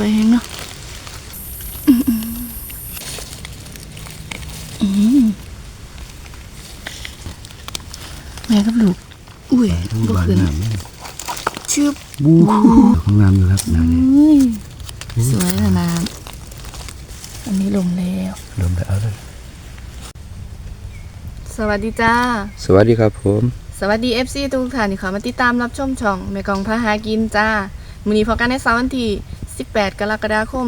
วยแฮงเนาะอืมอืมอืมแม่กับลูก อุ้ยบ่ขึ้นชึบบูของงามอยู่ครับนาเอ้นี่ยสวยขนาดอันนี้ลงแล้วลมไปเอาเลยสวัสดีจ้า สวัสดีครับผม สวัสดี FC ทุกท่านที่เข้ามาติดตามรับชมช่องแม่กองพาหากินจ้ามื้อนี้พอกันในเสาร์วันที่ 18 กรกฎาคม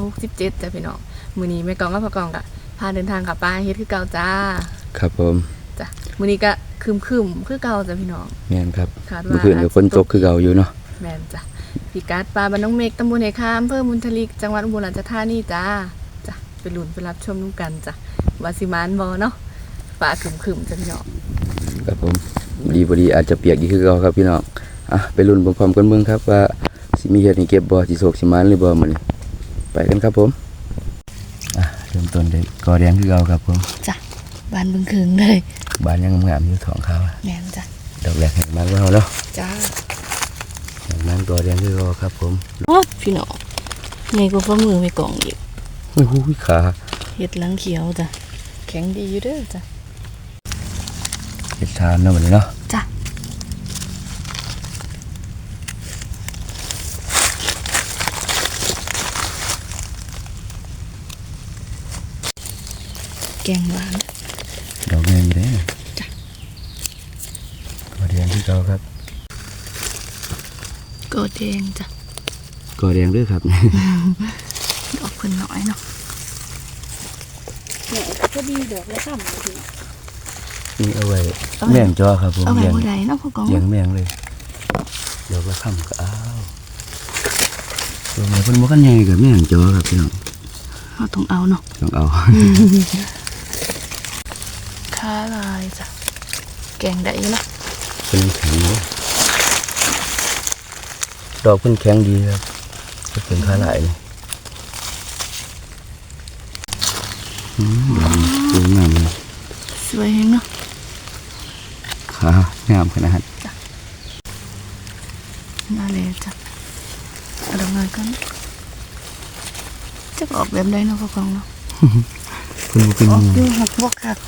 2567จ้ะพี่น้องมื้อนี้แม่กองกับพ่อกองก็พาเดินทางกลับบ้านเฮ็ดคือเก่าจ้า ครับผมจ้ะมื้อนี้ก็ครึมๆคือเก่าจ้ะพี่น้องแม่นครับคาดว่าเมื่อคืนกับฝนตกคือเก่าอยู่เนาะแม่นจ้ะพิกัดปลาบ้านน้องเมกตำบลเหคามอำเภอมุนทลิกจังหวัดอุบลราชธานีจ้าจ้ะไปลุ้นไปรับชมนุ่กันจ้ะว่าสิมานบ่เนาะฟ้าครึมๆจ้ะพี่น้องครับผมดีบดีอาจจะเปียกอีกคือเก่าครับพี่น้องอะไปลุ้นพร้อมๆกันเบิ่งครับว่า สิมีเฮ็ดให้เก็บบ่สิโศกสิมานหรือบ่มื้อนี้ไปกันครับผมอะเริ่มต้นด้วยกอแดงคือเก่าครับผมจ้ะบานเบึงคืงเลยบานยังงามๆอยู่ท้องขาวแม่นจ้ะดอกแรกเห็นมันว่าเนาะจ้าเห็นมันกอแดงคือเก่าครับผมโอ้พี่น้องใหญ่กว่าฝ่ามือไม่กล่องอีกโอ้โหขาเห็ดหลังเขียวจ้ะแข็งดีอยู่เด้อจ้ะเฮ็ดทานเนาะมื้อนี้เนาะ จ้ะ แกงหวาน ดอกแดงอยู่เด้จ้ะกอแดงคือเก่าครับก็แดงจ้ะกอแดงเด้อครับ ดอกเพิ่นน้อยเนาะแหน่ก็ดีดอกแล้วทำเลยนี่เอาไว้เอาไว้แมงจอครับผมเอาไว้เลี้ยงบ่ได้เนาะพ่อกองเลี้ยงแมงเลยเดี๋ยวก็ค่ำก็อ้าวตัวแม่เพิ่นบ่กันใหญ่กับแมงจอครับพี่น้องเราต้องเอาเนาะต้องเอา ค้าลายจ้ะแกงได้อยู่เนาะเพิ่นแข็งเลยดอกเพิ่นแข็งดีครับจะเป็นขาหลายนี่อืมดอกนี้สวยงามเลยสวยแฮงเนาะขางามขนาดน่าเลยจ้ะเอาดอกไม้กันจะออกแบบใดเนาะพ่อกองเนาะเพิ่นบ่เป็นออกหมู่อยู่หักบวกหัก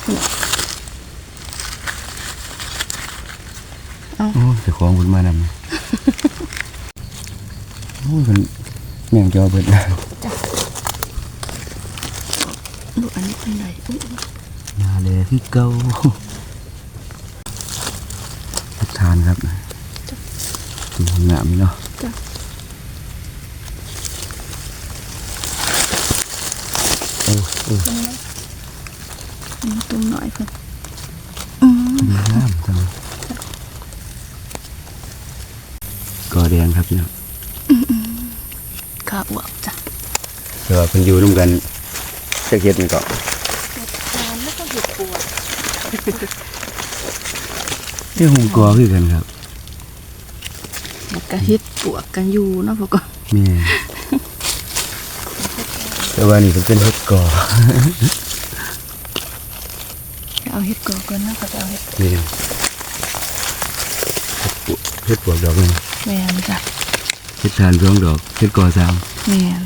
โอ้ยเจ้าของเพิ่นมานำนี่โอ้ยเพิ่นแมงจอเบิดแล้วดูอันนี้เป็นไรอุ๊ยนาเลยคือเก่าทานครับดูงามเนาะจ้ะโอ้โอ้นี่ตุ้มหน่อยเพิ่น กอแดงครับพี่น้องขาอวบจ้ะเดี๋ยวเพิ่นอยู่ร่วมกันจะเฮ็ดนี่ก็ทานแล้วก็เห็ดปวดเรื่องของกอคือกันครับแล้วก็เห็ดปวกกันอยู่เนาะพ่อกองแม่แต่ว่านี่เพิ่นเป็นเฮ็ดกอเอาเห็ดกอก่อนนะก็จะเอาเห็ดนี่เฮ็ดปวกเฮ็ดปวกดอกนึง แมนจ้ะเฮ็ดทานสองดอกเฮ็ดกอสามแมน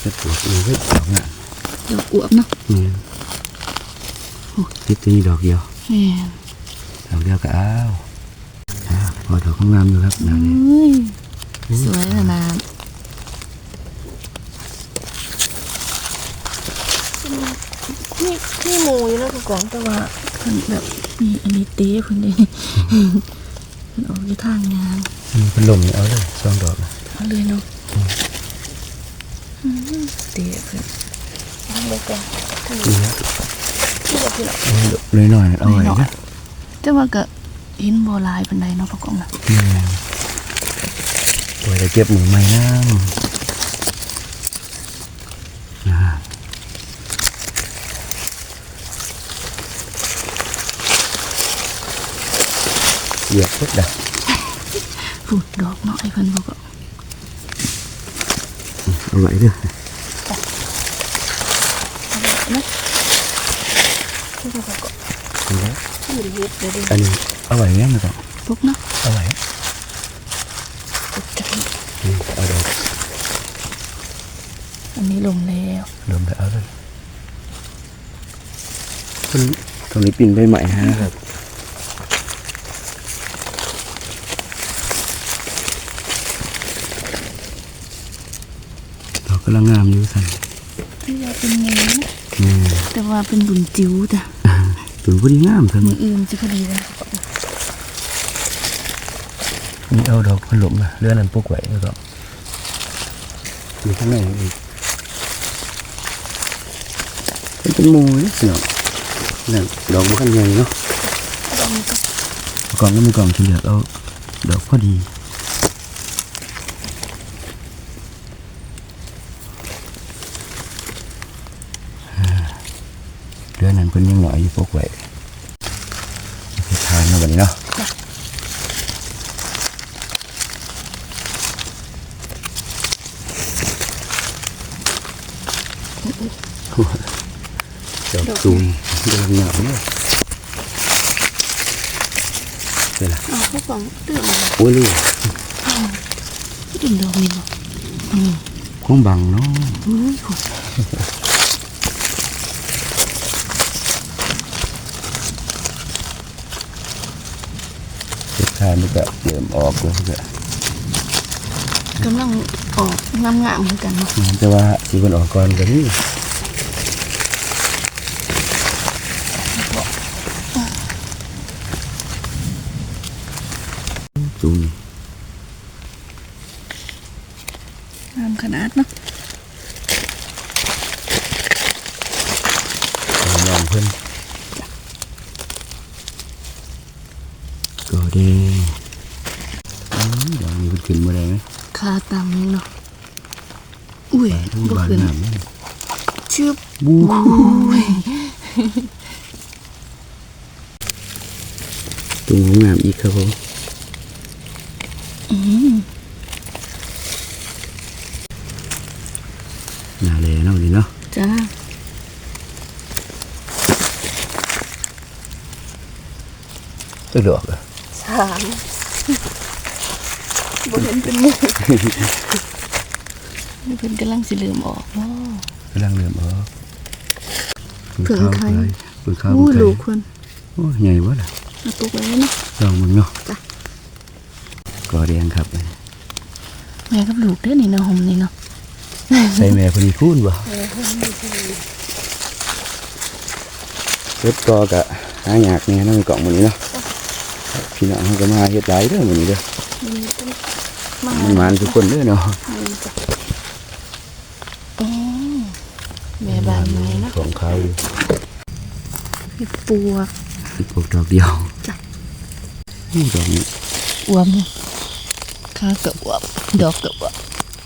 เฮ็ดปวกนี่เฮ็ดดอกงามดอกอวบเนาะนี่เฮ็ดตัวนี้ดอกเดียวแมนดอกเดียวก็อ้าวอ่าพอดอกงามอยู่ครับดอกนี้เอ้ยสวยขนาดนี่นี่หมูอยู่แล้วพ่อ กองแต่ว่าเพิ่นแบบนี่อันนี้เต้เพิ่นเลยเพิ่นออกอยู่ทางงานอืมเป็นลมนี่เอาเลยสองดอกนะเอาเลยเนาะอืมเตะเพื่อนเอาเลยก่อนถึงนี่นะที่แบบที่เราเลยหน่อยๆเอาไว้นะจะว่าก็เห็นบ่หลายปานใดเนาะพ่อกองน่ะนี่โอ้ยจะเก็บหมูใหม่น้ำ เหยียบเพ็ดดักพูดดอกน้อยเพิ่นบ่ก็เอาไว้เด้วยนะที่พ่อก็เอาไว้เคือเฮ็ดเลยเด้อันนี้เอาไว้แม่มาก่อนปุ๊บเนาะเอาไว้ปุ๊บจังนี่เอาดอกอันนี้ลงแล้วเริ่มแล้วเอาเลยตรงนี้ตรงนี้ปิ่นใบใหม่ฮะครับดอกกำลังงามอยู่สั่นที่ว่าเป็นไงนะนี่แต่ว่าเป็นบุญจิ๋วจ้ะตัวพอดีงามสั่นมืออื่นจะพอดีเลยนี่เอาดอกพันหลมนะเลื่อนนั้นปลูกไว้แล้วก็อยู่ข้างในอีกเป็นเป็นหมูนี่เนาะนั่นดอกบุคันใหญ่เนาะลองก็กล่องก็มีกล่องเฉลี่ยเอาดอกพอดีอ่าเดื อนนั้นเพิ่นยังหน่อยอยู่พกไว้ไปทานเนาะวันนี้เนาะดอกตูมกำลังหนาวเนี่ยเดี๋ยวละเอาพวกกล่องเตื้อมาโอ้ยลูกที่ดึงดอกนี่บ่อืมคงบังเนาะ อุ้ยโห เด็ด ทานมันก็เริ่มออกแล้วก็กำลังออกงามๆเหมือนกันเนาะแต่ว่าสิมันออกก่อนก็นี่จุ่มงามขนาดเนาะ ลองเพิ่นก็ดีอืมเดี๋ยวนี้มันขึ้นมาได้ไหมคาตังเนาะอุ้ยอู้บ่บานขึ้นน้ำนี่ชืบบูอุ้ยตรงของน้ำอีกครับผมอืมหนาเลยเนาะวันนี้เนาะจ้าตัวดอกอะสาม บ่เห็นเป็นหมู่นี่เพิ่นกำลังสิเริ่มออกเนาะกำลังเริ่มออกเผือกไข่เผือกข้าวอู้เผือกไข่ลูกเพิ่นโอ้ใหญ่วะล่ะเอาตุกไว้เนาะลองมึงเนาะจ้ะกอแดงครับแม่กับลูกเด้อนี่เนาะหอมนี่เนาะใส่แม่พอดีคูณบ่เฮ็ดกอกะหาหยากเนี่ยน้องกล่องมื้อนี้เนาะพี่น้องเขาก็มาเฮ็ดหลายเด้อมื้อนี้เด้อ มามันหมานทุกคนเด้อเนาะอ๋อแม่บ้านไม้เนาะของเขาอยู่เห็ดปวกปลูกดอกเดียวจ้ะนี่ดอกนี้อวมข้ากับอวบดอกกับอวบ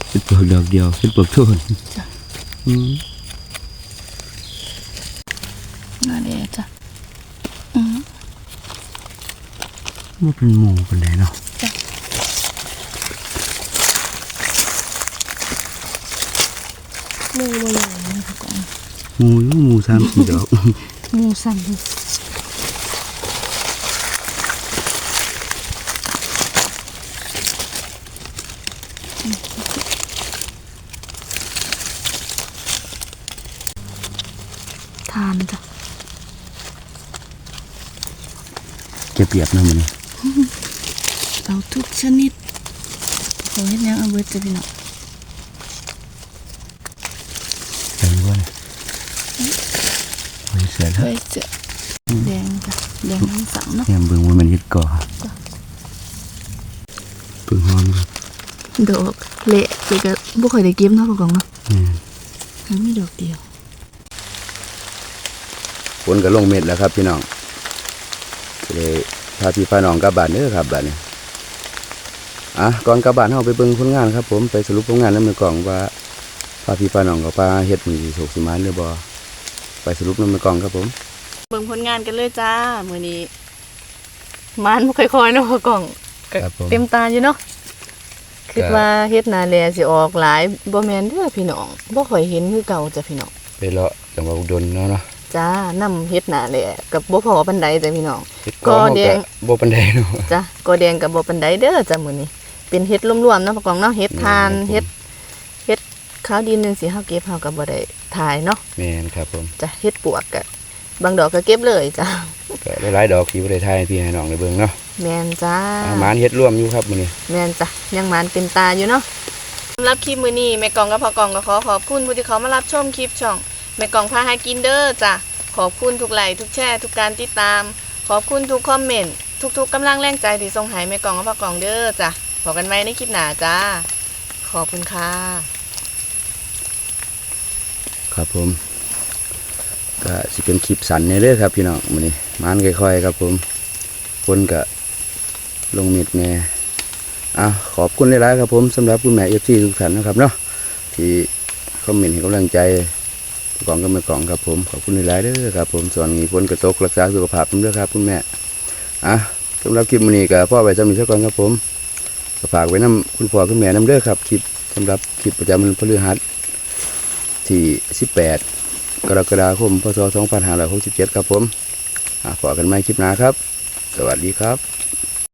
เป็นปลูกดอกเดียวเป็นปลูกโทนจ้ะอืมน่าแดจ้ะอืมมันเป็นหมู่ปานใดเนาะห มูบ่ใหญ่นะคะก่อนหมู่อยู่หมู่สามสี่ดอกหมูสั่นทานจ้ะเก็บเปียกเนาะมื้อนี้เอาทุกชนิดขอเฮ็ดหยังเอาเบิดจ้ะพี่น้อง ใส่บ่เนี่ย โอ้ยเสร็จแล้วไว้เจอแดงจ้ะแดงทั้งสองเนาะแยมเบิ่งว่ามันเฮ็ดก่อจ้ะเพิ่งหอมครับดอกเละเลยก็บ่ค่อยได้เก็บเนาะพ่อกองเนาะนี่มันมีดอกเดียวฝนก็ลงเม็ดแล้วครับพี่น้องก็เลยพาพี่พาน้องกลับบ้านเด้อครับบ้านนี้อะก่อนกลับบ้านเฮาไปเบิ่งผลงานครับ ผมไปสรุปผลงานแล้วมือกล่องว่าพาพี่พาน้องกับพาเฮ็ดมือโศกสิมานหรือบ่ ไปสรุปนำมือกล่องครับผม เบิ่งผลงานกันเลยจ้ามื้อนี้ มันบ่ค่อยๆเนาะพ่อกองก็ครับผม เต็มตาอยู่เนาะคิดก็ว่าเฮ็ดนาแลสิออกหลายบ่แม่นเด้อพี่น้องบ่ค่อยเห็นคือเก่าจ้ะพี่น้อง ไปเลาะจังหวัดอุดรเนาะเนาะจ้านำเฮ็ดหนาแหละกับบ่พอปันไดจ้ะพี่น้อง เฮ็ดก็เฮาแดงบ่ปานใดเนาะ จ้ะกอแดงกับบ่ปันไดเด้อจ้ะมื้อนี้ เป็นเฮ็ดรวมๆเนาะพ่อกองเนาะเฮ็ดทานอืมเฮ็ดเฮ็ดขาวดินจังซี่เฮาเก็บเฮาก็บ่ได้ ทายเนาะแม่นครับผมจ้ะเฮ็ดปวกก็บางดอกก็เก็บเลยจ้ะก็หลายๆดอกที่บ่ได้ทายให้พี่ให้น้องได้เบิ่งเนาะแม่นจ้าอาหมานเฮ็ดร่วมอยู่ครับมื้อนี้แม่นจ้ะยังหมานเป็นตาอยู่เนาะสำหรับคลิปมื้อนี้แม่กองกับพ่อกองก็ขอขอบคุณผู้ที่เขามารับชมคลิปช่องแม่กองพาหากินเด้อจ้ะขอบคุณทุกไลค์ทุกแชร์ทุกการติดตาม ขอบคุณทุกคอมเมนต์ทุกๆกำลังแรงใจที่ส่งให้แม่กองกับพ่อกองเด้อจ้ะพบกันใหม่ในคลิปหน้าจ้าขอบคุณค่ะ ครับผมก็สิเป็นคลิปสันในเด้องครับพี่น้องมื้อนี้มานค่อยๆครับผมคนก็ลงมิดแน่อะขอบคุณหลายๆครับผมสำหรับคุณแม่ FC ทุกท่านนะครับเนาะที่คอมเมนต์ให้กำลังใจกล่องก็ไม่กล่องครับผมขอบคุณหลายๆเด้อครับผมส่วนมีฝนกระตกรักษาสุขภาพผมด้วยครับคุณแม่อะสำหรับคลิปมื้อนี้ก็พ่อไว้สำหรับก่อนครับผมฝากไว้นํคุณพ่อคุณแม่นํเด้อครับคลิปสำหรับคลิปประจำวันพฤหัส ที่ 18 กรกฎาคม พศ 2567 ครับผมอะฝากกันไหม่คลิปหน้าครับ สวัสดีครับ